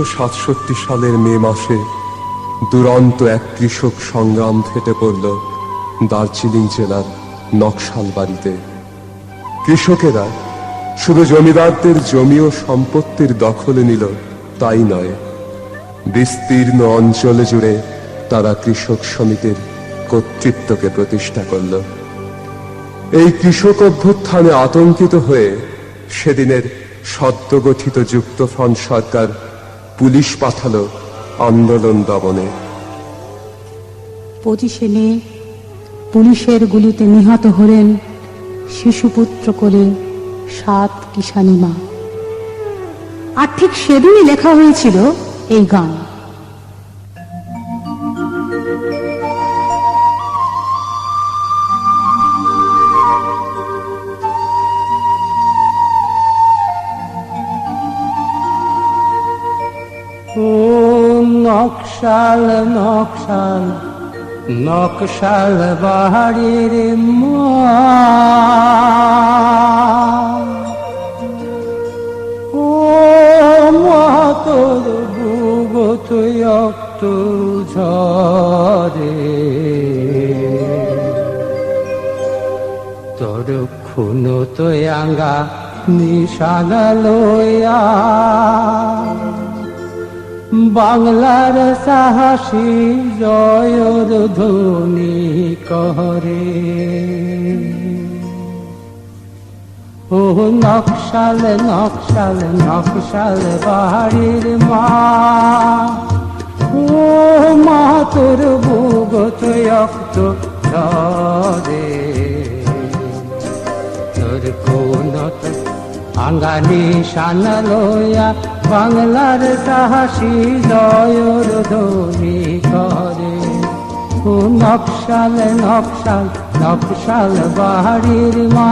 উনিশশো সাতষট্টি সালের মে মাসে দুরন্ত এক কৃষক সংগ্রাম ফেটে পড়ল দার্জিলিং জেলার নকশাল বাড়িতে কৃষকেরা শুধু জমিদারদের জমি ও সম্পত্তির দখলে নিল তাই নয়, বিস্তীর্ণ অঞ্চলে জুড়ে তারা কৃষক সমিতির কর্তৃত্বকে প্রতিষ্ঠা করল। এই কৃষক অভ্যুত্থানে আতঙ্কিত হয়ে সেদিনের সদ্যগঠিত যুক্তফ্রন্ট সরকার পুলিশ পাঠালো আন্দোলন দমনে। পঁচিশে মে পুলিশের গুলিতে নিহত হলেন শিশুপুত্র করে সাত কিষানী মা। আর ঠিক সেদিনই লেখা হয়েছিল এই গান। নকশাল নকশাল নকশাল বাহারির মা ও মা তোর বুগত অক্ত ঝরে। তোর খুন তো আঙ্গা নিশানা লয়া বাংলার সাহসী জয়র ধ্বনি কহরে। ও নকশাল নকশাল নকশাল বাড়ির মা। ও মা তোর বুগত রক্ত ঝরে তোর কোন আঙ্গানি নিশান লইয়া বাংলার সাহসী জয়র ধ্বনি করে। ও নকশাল নকশাল নকশাল বাড়ির মা।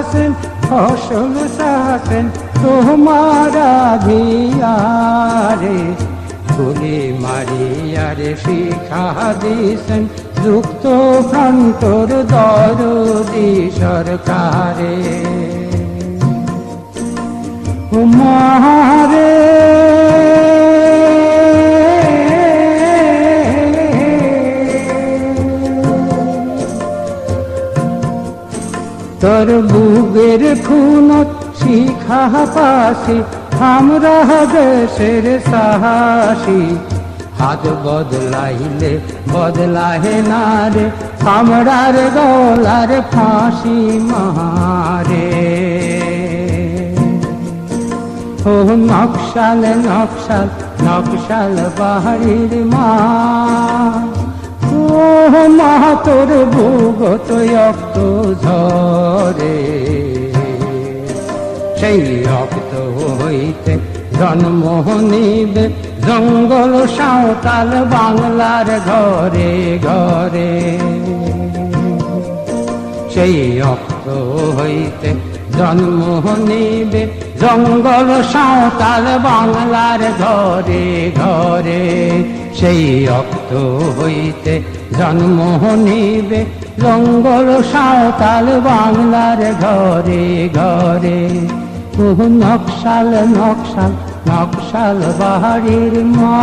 সাহসেন ফসল সাহসেন তোমার ভিয়ারে গুলি মারিয়ারে শিখা দিছেন, যুক্ত ফ্রন্টর দরদি সরকারে। উমারে তোর বুগের খুনত শিখা পাশি আমরা দেশের সাহসী। হাত বদলাইলে বদলাহে না রে আমরার গলার ফাঁসি মারে ও নকশাল নকশাল নকশাল বাহারির মা। ও মা তোর ভূগত ঝরে। সেই রক্ত হইতে জন্ম নিবে জঙ্গল সাঁওতাল বাংলার ঘরে ঘরে। সেই রক্ত হইতে জন্ম নিবে জঙ্গল সাঁওতাল বাংলার ঘরে ঘরে। সেই রক্ত হইতে জন্ম নিবে জঙ্গল সাঁওতাল বাংলার ঘরে ঘরে। নকশাল নকশাল নকশাল বাহারের মা।